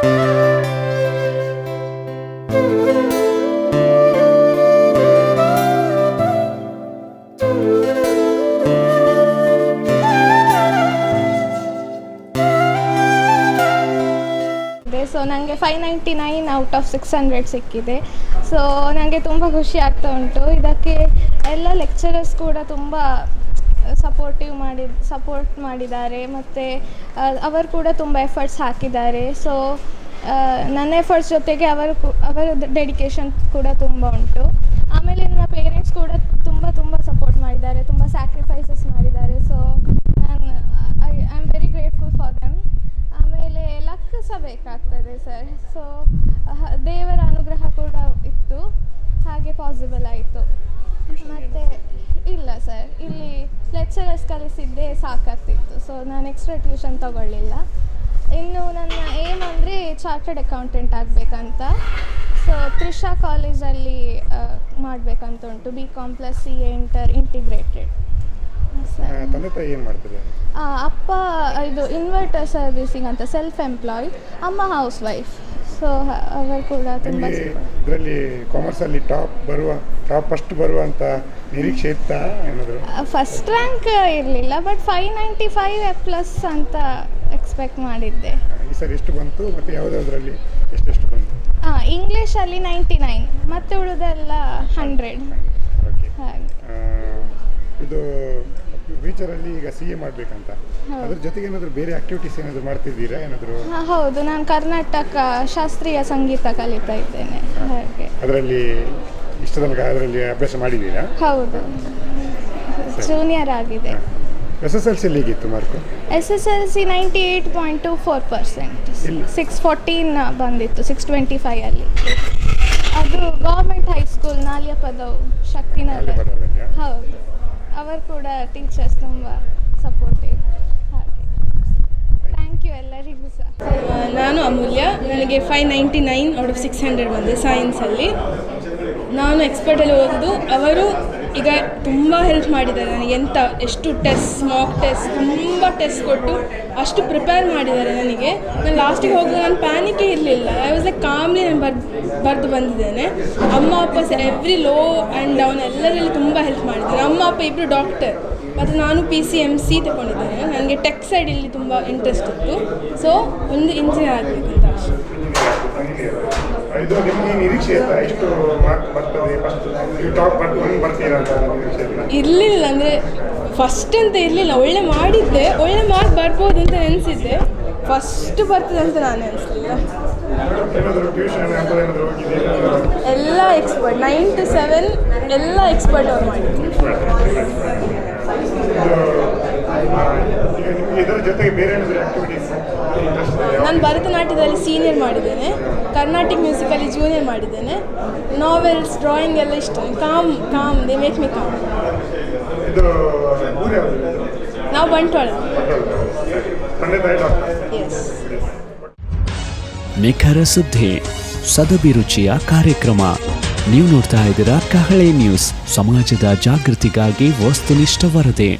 So ನನಗೆ five ninety nine out of six hundred ಸಿಕ್ಕಿದೆ. So ನನಗೆ ತುಂಬ ಖುಷಿ ಆಗ್ತಾ ಉಂಟು. ಇದಕ್ಕೆ ಎಲ್ಲ ಲೆಕ್ಚರರ್ಸ್ ಕೂಡ ತುಂಬ ಸಪೋರ್ಟಿವ್ ಮಾಡಿ ಸಪೋರ್ಟ್ ಮಾಡಿದ್ದಾರೆ ಮತ್ತು ಅವರು ಕೂಡ ತುಂಬ ಎಫರ್ಟ್ಸ್ ಹಾಕಿದ್ದಾರೆ. ಸೊ ನನ್ನ ಎಫರ್ಟ್ಸ್ ಜೊತೆಗೆ ಅವರು ಅವರ ಡೆಡಿಕೇಶನ್ ಕೂಡ ತುಂಬ ಉಂಟು. ಆಮೇಲೆ ನನ್ನ ಪೇರೆಂಟ್ಸ್ ಕೂಡ ತುಂಬ ತುಂಬ ಸಪೋರ್ಟ್ ಮಾಡಿದ್ದಾರೆ, ತುಂಬ ಸ್ಯಾಕ್ರಿಫೈಸಸ್ ಮಾಡಿದ್ದಾರೆ. ಸೊ ನಾನು I I am very grateful for them ಆಮೇಲೆ ಲಕ್ ಸಹ ಬೇಕಾಗ್ತದೆ ಸರ್. ಸೊ ದೇವರ ಅನುಗ್ರಹ ಕೂಡ ಇತ್ತು. ಹಾಗೆ ಪಾಸಿಬಲ್ ಆಯಿತು. ಸರ್. ಇಲ್ಲಿ ಲೆಕ್ಚರರ್ಸ್ ಕಲಿಸಿದ್ದೇ ಸಾಕಾಗ್ತಿತ್ತು. ಸೊ ನಾನು ಎಕ್ಸ್ಟ್ರಾ ಟ್ಯೂಷನ್ ತಗೊಳ್ಳಿಲ್ಲ. ಇನ್ನು ನನ್ನ ಏಮ್ ಅಂದರೆ ಚಾರ್ಟರ್ಡ್ ಅಕೌಂಟೆಂಟ್ ಆಗಬೇಕಂತ. ಸೊ ತ್ರಿಷಾ ಕಾಲೇಜಲ್ಲಿ ಮಾಡಬೇಕಂತ ಉಂಟು B com plus C A inter integrated sir. ತಂದೆ ತಾಯಿ ಏನು ಮಾಡ್ತಾರೆ? ಅಪ್ಪ ಇದು ಇನ್ವರ್ಟರ್ ಸರ್ವಿಸಿಂಗ್ ಅಂತ ಸೆಲ್ಫ್ ಎಂಪ್ಲಾಯ್ಡ್ ಅಮ್ಮ ಹೌಸ್ ವೈಫ್ ಸೊ ಅವರು ಕೂಡ ತುಂಬ ನಿಮಗೆ ಇದರಲ್ಲಿ ಕಾಮರ್ಸಲ್ಲಿ ಟಾಪ್ ಬರುವ ಟಾಪ್ ಫಸ್ಟ್ ಬರುವಂತ ನಿರೀಕ್ಷೆ ಇತ್ತಾ ಏನಾದರೂ? ಫಸ್ಟ್ ರ್ಯಾಂಕ್ ಇರಲಿಲ್ಲ but five ninety five plus ಅಂತ ಎಕ್ಸ್ಪೆಕ್ಟ್ ಮಾಡಿದ್ದೆ. ಈ ಸರಿ ಎಷ್ಟು ಬಂತು? ಮತ್ತು ಯಾವುದಾದ್ರಲ್ಲಿ ಎಷ್ಟೆಷ್ಟು ಬಂತು? ಹಾಂ ಇಂಗ್ಲೀಷಲ್ಲಿ ನೈಂಟಿ ನೈನ್ ಮತ್ತು ಉಳಿದೆಲ್ಲ ಹಂಡ್ರೆಡ್ ಓಕೆ ಹಾಗೆ. ಇದು ಫ್ಯೂಚರಲ್ಲಿ ಈಗ ಸಿ ಎ ಮಾಡಬೇಕಂತ. ಅದ್ರ ಜೊತೆಗೆ ಏನಾದರೂ ಬೇರೆ ಆಕ್ಟಿವಿಟೀಸ್ ಏನಾದರೂ ಮಾಡ್ತಿದ್ದೀರಾ? ಏನಾದರೂ? ಹೌದು. ನಾನು ಕರ್ನಾಟಕ ಶಾಸ್ತ್ರೀಯ ಸಂಗೀತ ಕಲಿತಾ ಇದ್ದೇನೆ. ಹಾಗೆ. ಅದರಲ್ಲಿ ಇಷ್ಟ ತನಕ ಅದರಲ್ಲಿ ಅಭ್ಯಾಸ ಮಾಡಿದ್ದೀರಾ? ಹೌದು. ಜೂನಿಯರ್ ಆಗಿದೆ. ಎಸ್ ಎಸ್ ಎಲ್ ಸಿ ಹೇಗಿತ್ತು mark S S L C ninety eight point two four percent six fourteen ಬಂದಿತ್ತು ಸಿಕ್ಸ್ ಟ್ವೆಂಟಿ ಫೈಯಲ್ಲಿ ಅದು ಗೌರ್ಮೆಂಟ್ ಹೈಸ್ಕೂಲ್ ನಾಲ್ಯಪದವು ಪದವು ಬರೋದಲ್ಲ ಹೌದು. ಅವರು ಕೂಡ ಟೀಚರ್ಸ್ ತುಂಬ ಸಪೋರ್ಟಿವ್ ಹಾಗೆ. ಥ್ಯಾಂಕ್ ಯು ಎಲ್ಲರಿಗೂ ಸಹ. ನಾನು ಅಮೂಲ್ಯ, ನನಗೆ five ninety nine out of six hundred ಬಂದಿದೆ ಸೈನ್ಸಲ್ಲಿ ನಾನು ಎಕ್ಸ್ಪರ್ಟಲ್ಲಿ ಓದಿದ್ದು ಅವರು ಈಗ ತುಂಬ ಹೆಲ್ಪ್ ಮಾಡಿದ್ದಾರೆ ನನಗೆ ಎಂತ, ಎಷ್ಟು ಟೆಸ್ಟ್ ಮಾಕ್ ಟೆಸ್ಟ್ ತುಂಬ ಟೆಸ್ಟ್ ಕೊಟ್ಟು ಅಷ್ಟು ಪ್ರಿಪೇರ್ ಮಾಡಿದ್ದಾರೆ ನನಗೆ. ನಾನು ಲಾಸ್ಟಿಗೆ ಹೋಗಿ ನಾನು ಪ್ಯಾನಿಕೇ ಇರಲಿಲ್ಲ. ಐ ವಾಸ್ ಲೈಕ್ ಕಾಮ್ಲಿ ನಾನು ಬರ್, ಬರೆದು ಬಂದಿದ್ದೇನೆ. ಅಮ್ಮ, ಅಪ್ಪ ಎವ್ರಿ ಲೋ ಆ್ಯಂಡ್ ಡೌನ್ ಎಲ್ಲರಲ್ಲಿ ತುಂಬ ಹೆಲ್ಪ್ ಮಾಡಿದ್ದಾರೆ. ಅಮ್ಮ, ಅಪ್ಪ ಇಬ್ಬರು ಡಾಕ್ಟರ್ ಮತ್ತು ನಾನು ಪಿ ಸಿ ಎಂ ಸಿ ತಗೊಂಡಿದ್ದೇನೆ. ನನಗೆ ಟೆಕ್ ಸೈಡ್ ಇಲ್ಲಿ ತುಂಬ ಇಂಟ್ರೆಸ್ಟ್ ಇತ್ತು. ಸೊ ಒಂದು ಇಂಜಿನಿಯರ್ ಆಗಬೇಕಂತ ಅಷ್ಟೇ ಇದು ನಿಮಗೆ ನಿರೀಕ್ಷೆ ಇತ್ತಾ? ಎಷ್ಟು ಮಾರ್ಕ್ ಬರ್ತದೆ? ಫಸ್ಟ್ ನೀವು ಟಾಪ್ ಬರ್ ಬರ್ತೀರಾ ಅಂತ ನಿರೀಕ್ಷೆ ಇತ್ತಾ? ಇರಲಿಲ್ಲ ಅಂದರೆ ಫಸ್ಟ್ ಅಂತ ಇರಲಿಲ್ಲ. ಒಳ್ಳೆ ಮಾಡಿದ್ದೆ. ಒಳ್ಳೆ ಮಾರ್ಕ್ ಬರ್ಬೋದು ಅಂತ ನೆನೆಸಿದ್ದೆ. ಫಸ್ಟ್ ಬರ್ತದೆ ಅಂತ ನಾನು ಅನಿಸಲಿಲ್ಲ ಎಲ್ಲ ಎಕ್ಸ್ಪರ್ಟ್ ನೈನ್ ಟು ಸೆವೆನ್ ಎಲ್ಲ ಎಕ್ಸ್ಪರ್ಟ್ ಅವ್ರು ಮಾಡಿದ್ರು. ನಾನು ಭರತನಾಟ್ಯದಲ್ಲಿ ಸೀನಿಯರ್ ಮಾಡಿದ್ದೇನೆ. ಕರ್ನಾಟಿಕ್ ಮ್ಯೂಸಿಕಲ್ಲಿ ಜೂನಿಯರ್ ಮಾಡಿದ್ದೇನೆ. ನಾವೆಲ್ಸ್ ಡ್ರಾಯಿಂಗ್ ಎಲ್ಲ ಇಷ್ಟ. Calm calm they make me calm ನಾವು ಬಂಟ್ವಾಳ. ನಿಖರ ಸುದ್ದಿ ಸದಭಿರುಚಿಯ ಕಾರ್ಯಕ್ರಮ. ನೀವು ನೋಡ್ತಾ ಇದ್ದೀರಾ ಕಹಳೆ ನ್ಯೂಸ್ ಸಮಾಜದ ಜಾಗೃತಿಗಾಗಿ ವಸ್ತುನಿಷ್ಠ ವರದಿ.